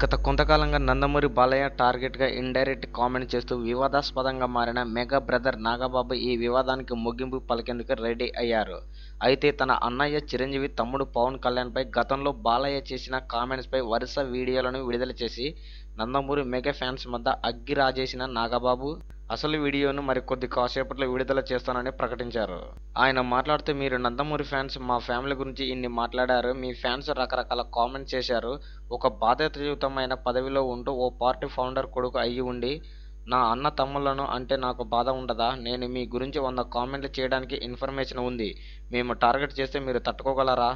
గత కొంతకాలంగా నందమూరి బాలయ్య టార్గెట్గా ఇండైరెక్ట్ కామెంట్ చేస్తూ వివాదాస్పదంగా మారిన మెగా బ్రదర్ నాగబాబు ఈ వివాదానికి ముగింపు పలికేందుకు రెడీ అయ్యారు. అయితే తన అన్నయ్య చిరంజీవి తమ్ముడు పవన్ కళ్యాణ్పై గతంలో బాలయ్య చేసిన కామెంట్స్పై వరుస వీడియోలను విడుదల చేసి నందమూరి మెగా ఫ్యాన్స్ మధ్య అగ్గిరాజేసిన నాగబాబు అసలు వీడియోను మరి కొద్ది కాసేపట్లో విడుదల చేస్తానని ప్రకటించారు. ఆయన మాట్లాడుతూ మీరు నందమూరి ఫ్యాన్స్ మా ఫ్యామిలీ గురించి ఇన్ని మాట్లాడారు మీ ఫ్యాన్స్ రకరకాల కామెంట్స్ చేశారు ఒక బాధ్యతయుతమైన పదవిలో ఉంటూ ఓ పార్టీ ఫౌండర్ కొడుకు అయ్యి ఉండి నా అన్న తమ్ముళ్ళను అంటే నాకు బాధ ఉండదా? నేను మీ గురించి వంద కామెంట్లు చేయడానికి ఇన్ఫర్మేషన్ ఉంది మేము టార్గెట్ చేస్తే మీరు తట్టుకోగలరా?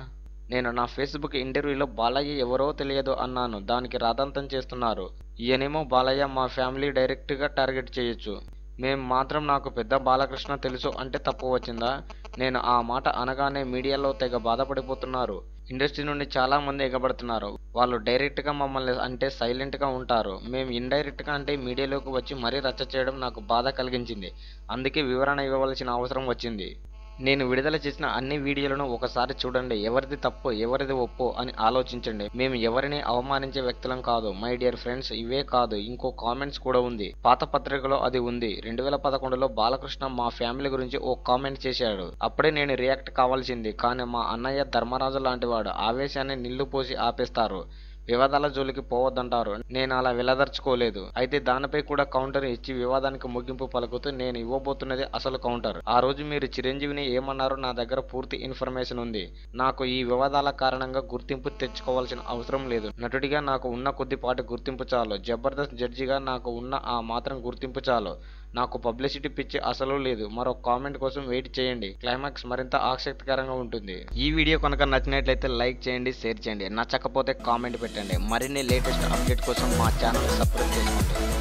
నేను నా ఫేస్బుక్ ఇంటర్వ్యూలో బాలయ్య ఎవరో తెలియదు అన్నాను. దానికి రాధాంతం చేస్తున్నారు. ఈయనేమో బాలయ్య మా ఫ్యామిలీ డైరెక్ట్గా టార్గెట్ చేయొచ్చు. మేం మాత్రం నాకు పెద్ద బాలకృష్ణ తెలుసు అంటే తప్పు వచ్చిందా? నేను ఆ మాట అనగానే మీడియాలో తెగ బాధపడిపోతున్నారు. ఇండస్ట్రీ నుండి చాలా మంది ఎగబడుతున్నారు. వాళ్ళు డైరెక్ట్గా మమ్మల్ని అంటే సైలెంట్గా ఉంటారు. మేము ఇండైరెక్ట్గా అంటే మీడియాలోకి వచ్చి మరీ రచ్చ చేయడం నాకు బాధ కలిగించింది. అందుకే వివరణ ఇవ్వవలసిన అవసరం వచ్చింది. నేను విడుదల చేసిన అన్ని వీడియోలను ఒకసారి చూడండి. ఎవరిది తప్పు ఎవరిది ఒప్పు అని ఆలోచించండి. మేము ఎవరిని అవమానించే వ్యక్తులం కాదు. మై డియర్ ఫ్రెండ్స్ ఇవే కాదు. ఇంకో కామెంట్స్ కూడా ఉంది. పాత పత్రికలో అది ఉంది. రెండు వేల పదకొండులో బాలకృష్ణ మా ఫ్యామిలీ గురించి ఓ కామెంట్ చేశాడు. అప్పుడే నేను రియాక్ట్ కావాల్సింది. కానీ మా అన్నయ్య ధర్మరాజు లాంటివాడు. ఆవేశాన్ని నిల్లు పోసి ఆపేస్తారు. వివాదాల జోలికి పోవద్దంటారు. నేను అలా వెలదర్చుకోలేదు. అయితే దానిపై కూడా కౌంటర్ ఇచ్చి వివాదానికి ముగింపు పలుకుతూ నేను ఇవ్వబోతున్నది అసలు కౌంటర్. ఆ రోజు మీరు చిరంజీవిని ఏమన్నారో? నా దగ్గర పూర్తి ఇన్ఫర్మేషన్ ఉంది. నాకు ఈ వివాదాల కారణంగా గుర్తింపు తెచ్చుకోవాల్సిన అవసరం లేదు. నటుడిగా నాకు ఉన్న కొద్దిపాటి గుర్తింపు చాలు. జబర్దస్త్ జడ్జిగా నాకు ఉన్న ఆ మాత్రం గుర్తింపు చాలు. నాకు పబ్లిసిటీ పిచ్చి అసలు లేదు. మరో కామెంట్ కోసం వెయిట్ చేయండి. క్లైమాక్స్ మరింత ఆసక్తికరంగా ఉంటుంది. ఈ వీడియో కనుక నచ్చినట్లయితే లైక్ చేయండి షేర్ చేయండి. నచ్చకపోతే కామెంట్ పెట్టండి. మరిన్ని లేటెస్ట్ అప్డేట్ కోసం మా ఛానల్ సబ్స్క్రైబ్ చేసుకోండి.